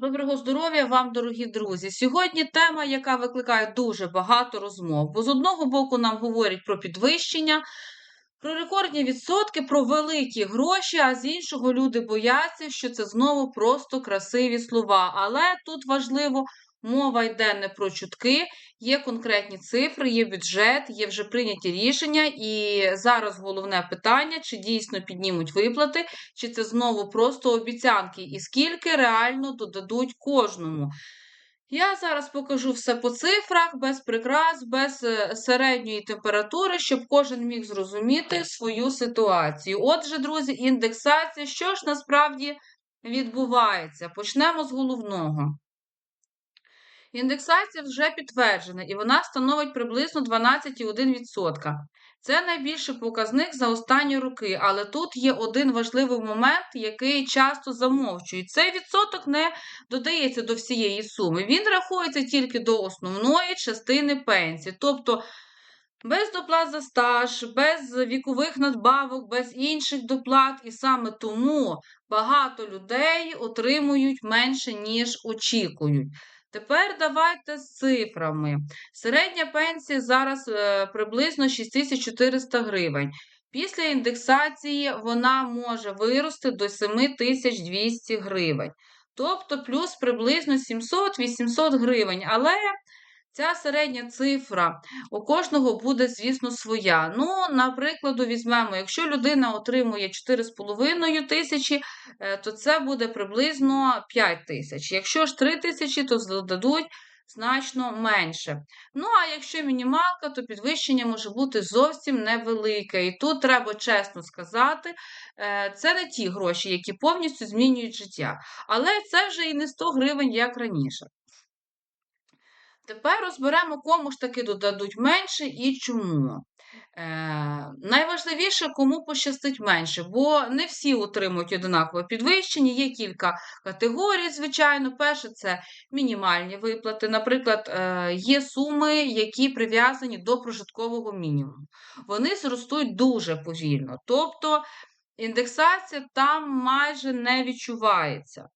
Доброго здоров'я вам, дорогі друзі! Сьогодні тема, яка викликає дуже багато розмов. Бо з одного боку нам говорять про підвищення, про рекордні відсотки, про великі гроші, а з іншого люди бояться, що це знову просто красиві слова. Але тут важливо Мова йде не про чутки, є конкретні цифри, є бюджет, є вже прийняті рішення, і зараз головне питання: чи дійсно піднімуть виплати, чи це знову просто обіцянки, і скільки реально додадуть кожному. Я зараз покажу все по цифрах, без прикрас, без е, середньої температури, щоб кожен міг зрозуміти свою ситуацію. Отже, друзі, індексація, що ж насправді відбувається? Почнемо з головного. Індексація вже підтверджена і вона становить приблизно 12,1%. Це найбільший показник за останні роки, але тут є один важливий момент, який часто замовчують. Цей відсоток не додається до всієї суми. Він рахується тільки до основної частини пенсії. Тобто без доплат за стаж, без вікових надбавок, без інших доплат, і саме тому багато людей отримують менше, ніж очікують. Тепер давайте з цифрами. Середня пенсія зараз е, приблизно 6400 гривень. Після індексації вона може вирости до 7200 гривень. Тобто плюс приблизно 700-800 гривень. Але Ця середня цифра у кожного буде, звісно, своя. Ну, наприклад, візьмемо, якщо людина отримує 4,5 тисячі, е, то це буде приблизно 5 тисяч. Якщо ж 3 тисячі, то додадуть значно менше. Ну, а якщо мінімалка, то підвищення може бути зовсім невелике. І тут треба чесно сказати, е, це не ті гроші, які повністю змінюють життя. Але це вже і не 100 гривень, як раніше. Тепер розберемо, кому ж таки додадуть менше і чому. Е, Найважливіше, кому пощастить менше, бо не всі отримують одинакове підвищення, є кілька категорій, звичайно. Перше, це мінімальні виплати. Наприклад, е, є суми, які прив'язані до прожиткового мінімуму. Вони зростуть дуже повільно. Тобто індексація там майже не відчувається.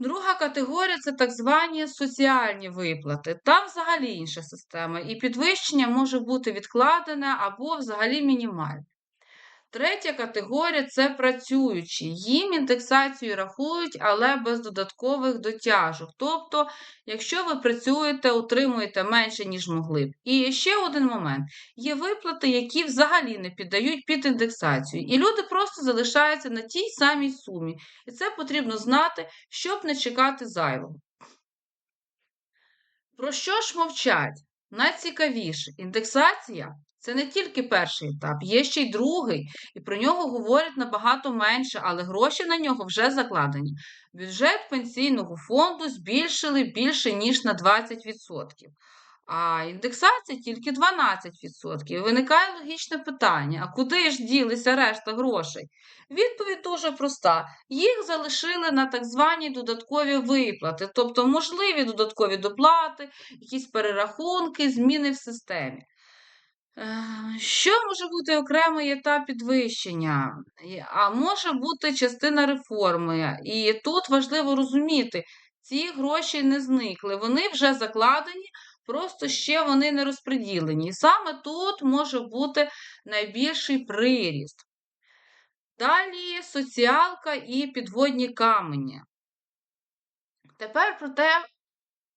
Друга категорія це так звані соціальні виплати. Там взагалі інша система, і підвищення може бути відкладене або взагалі мінімальне. Третя категорія це працюючі. Їм індексацію рахують, але без додаткових дотяжок. Тобто, якщо ви працюєте, отримуєте менше, ніж могли б. І ще один момент: є виплати, які взагалі не піддають під індексацію. І люди просто залишаються на тій самій сумі. І це потрібно знати, щоб не чекати зайвого. Про що ж мовчать? Найцікавіше індексація це не тільки перший етап, є ще й другий, і про нього говорять набагато менше, але гроші на нього вже закладені. Бюджет пенсійного фонду збільшили більше, ніж на 20%. А індексація тільки 12%. Виникає логічне питання: а куди ж ділися решта грошей? Відповідь дуже проста: їх залишили на так звані додаткові виплати, тобто можливі додаткові доплати, якісь перерахунки, зміни в системі. Е, що може бути окремий етап підвищення, а може бути частина реформи. І тут важливо розуміти, ці гроші не зникли, вони вже закладені, просто ще вони не розподілені. І саме тут може бути найбільший приріст. Далі соціалка і підводні камені. Тепер про те,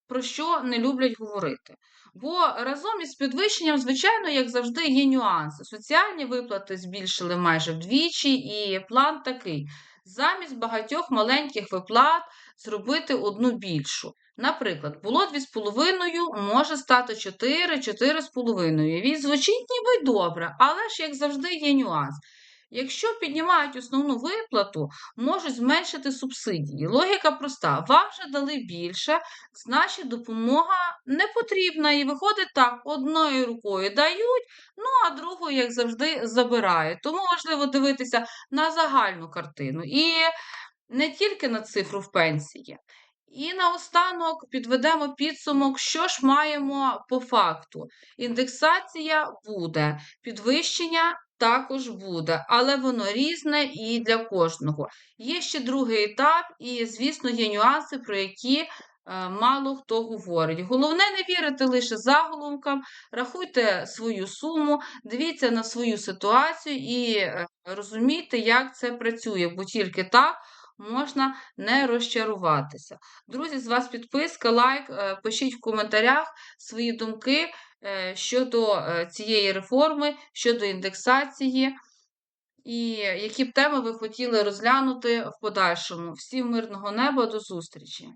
про що не люблять говорити. Бо разом із підвищенням, звичайно, як завжди, є нюанси. Соціальні виплати збільшили майже вдвічі, і план такий: замість багатьох маленьких виплат зробити одну більшу. Наприклад, було 2,5, може стати 4, 4,5. Він звучить ніби добре, але ж, як завжди, є нюанс. Якщо піднімають основну виплату, можуть зменшити субсидії. Логіка проста: вам вже дали більше, значить допомога не потрібна. І виходить так, одною рукою дають, ну а другою, як завжди, забирають. Тому важливо дивитися на загальну картину. І не тільки на цифру в пенсії. І наостанок підведемо підсумок, що ж маємо по факту. Індексація буде, підвищення також буде, але воно різне і для кожного. Є ще другий етап, і, звісно, є нюанси, про які е, мало хто говорить. Головне не вірити лише заголовкам, рахуйте свою суму, дивіться на свою ситуацію і е, розумійте, як це працює, бо тільки так. Можна не розчаруватися. Друзі, з вас підписка, лайк, е, пишіть в коментарях свої думки щодо е, цієї реформи, щодо індексації, і які б теми ви хотіли розглянути в подальшому. Всім мирного неба, до зустрічі!